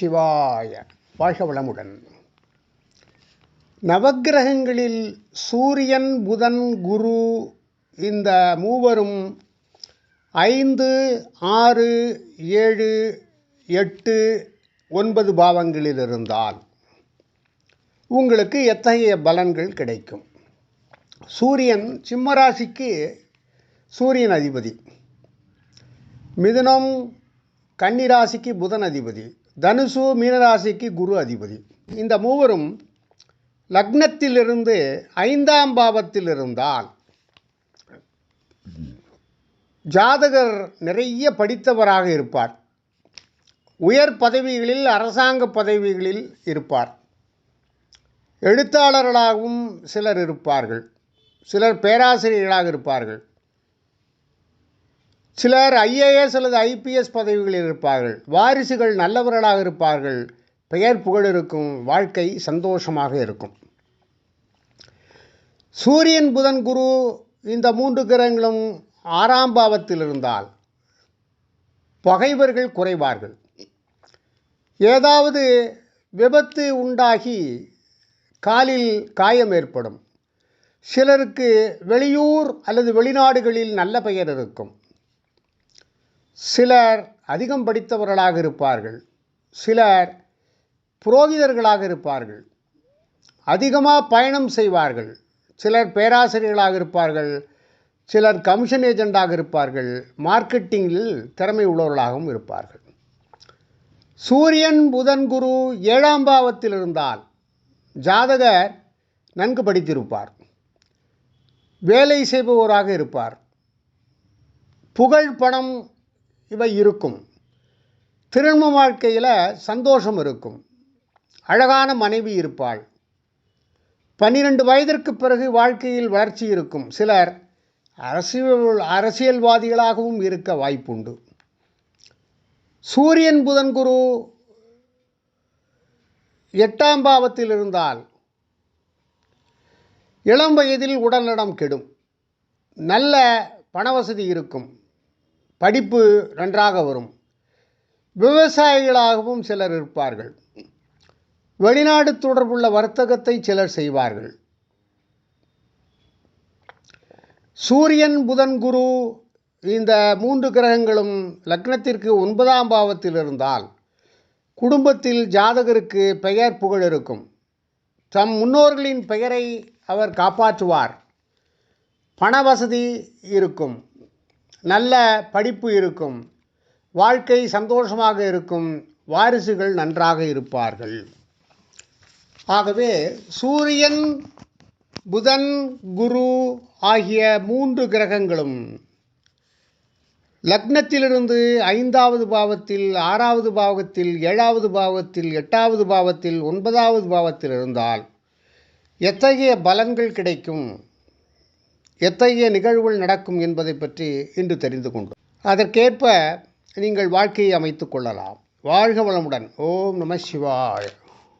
சிவாய வாழ்க வளமுடன் நவக்கிரகங்களில் சூரியன் புதன் குரு இந்த மூவரும் ஐந்து ஆறு ஏழு எட்டு ஒன்பது பாவங்களில் இருந்தால் உங்களுக்கு எத்தகைய பலன்கள் கிடைக்கும்? சூரியன் சிம்மராசிக்கு சூரியன் அதிபதி. மிதுனம் கன்னிராசிக்கு புதன் அதிபதி. தனுசு மீனராசிக்கு குரு அதிபதி. இந்த மூவரும் லக்னத்திலிருந்து ஐந்தாம் பாவத்தில் இருந்தால் ஜாதகர் நிறைய படித்தவராக இருப்பார். உயர் பதவிகளில் அரசாங்க பதவிகளில் இருப்பார். எழுத்தாளர்களாகவும் சிலர் இருப்பார்கள். சிலர் பேராசிரியர்களாக இருப்பார்கள். சிலர் ஐஏஎஸ் அல்லது ஐபிஎஸ் பதவிகளில் இருப்பார்கள். வாரிசுகள் நல்லவர்களாக இருப்பார்கள். பெயர் புகழ் இருக்கும் வாழ்க்கை சந்தோஷமாக இருக்கும். சூரியன் புதன் குரு இந்த மூன்று கிரகங்களும் ஆறாம் பாவத்தில் இருந்தால் பகைவர்கள் குறைவார்கள். ஏதாவது விபத்து உண்டாகி காலில் காயம் ஏற்படும். சிலருக்கு வெளியூர் அல்லது வெளிநாடுகளில் நல்ல பெயர் இருக்கும். சிலர் அதிகம் படித்தவர்களாக இருப்பார்கள். சிலர் புரோகிதர்களாக இருப்பார்கள். அதிகமாக பயணம் செய்வார்கள். சிலர் பேராசிரியர்களாக இருப்பார்கள். சிலர் கமிஷன் ஏஜெண்டாக இருப்பார்கள். மார்க்கெட்டிங்கில் திறமை உள்ளவர்களாகவும் இருப்பார்கள். சூரியன் புதன் குரு ஏழாம் பாவத்தில் இருந்தால் ஜாதகர் நன்கு படித்திருப்பார். வேலை செய்பவராக இருப்பார். புகழ் பணம் இவை இருக்கும். திருமண வாழ்க்கையில் சந்தோஷம் இருக்கும். அழகான மனைவி இருப்பாள். பன்னிரண்டு வயதிற்கு பிறகு வாழ்க்கையில் வளர்ச்சி இருக்கும். சிலர் அரசியல் அரசியல்வாதிகளாகவும் இருக்க வாய்ப்புண்டு. சூரியன் புதன் குரு எட்டாம் பாவத்தில் இருந்தால் இளம் வயதில் உடல்நடம் கெடும். நல்ல பணவசதி இருக்கும். படிப்பு நன்றாக வரும். விவசாயிகளாகவும் சிலர் இருப்பார்கள். வெளிநாடு தொடர்புள்ள வர்த்தகத்தை சிலர் செய்வார்கள். சூரியன் புதன் குரு இந்த மூன்று கிரகங்களும் லக்னத்திற்கு ஒன்பதாம் பாவத்தில் இருந்தால் குடும்பத்தில் ஜாதகருக்கு பெயர் புகழ் இருக்கும். தம் முன்னோர்களின் பெயரை அவர் காப்பாற்றுவார். பண வசதி இருக்கும். நல்ல படிப்பு இருக்கும். வாழ்க்கை சந்தோஷமாக இருக்கும். வாரிசுகள் நன்றாக இருப்பார்கள். ஆகவே சூரியன் புதன் குரு ஆகிய மூன்று கிரகங்களும் லக்னத்திலிருந்து ஐந்தாவது பாவத்தில் ஆறாவது பாவத்தில் ஏழாவது பாவத்தில் எட்டாவது பாவத்தில் ஒன்பதாவது பாவத்தில் இருந்தால் எத்தகைய பலன்கள் கிடைக்கும்? எத்தகைய நிகழ்வுகள் நடக்கும் என்பதை பற்றி இன்று தெரிந்து கொண்டோம். அதற்கேற்ப நீங்கள் வாழ்க்கையை அமைத்து கொள்ளலாம். வாழ்க வளமுடன். ஓம் நம சிவாய்.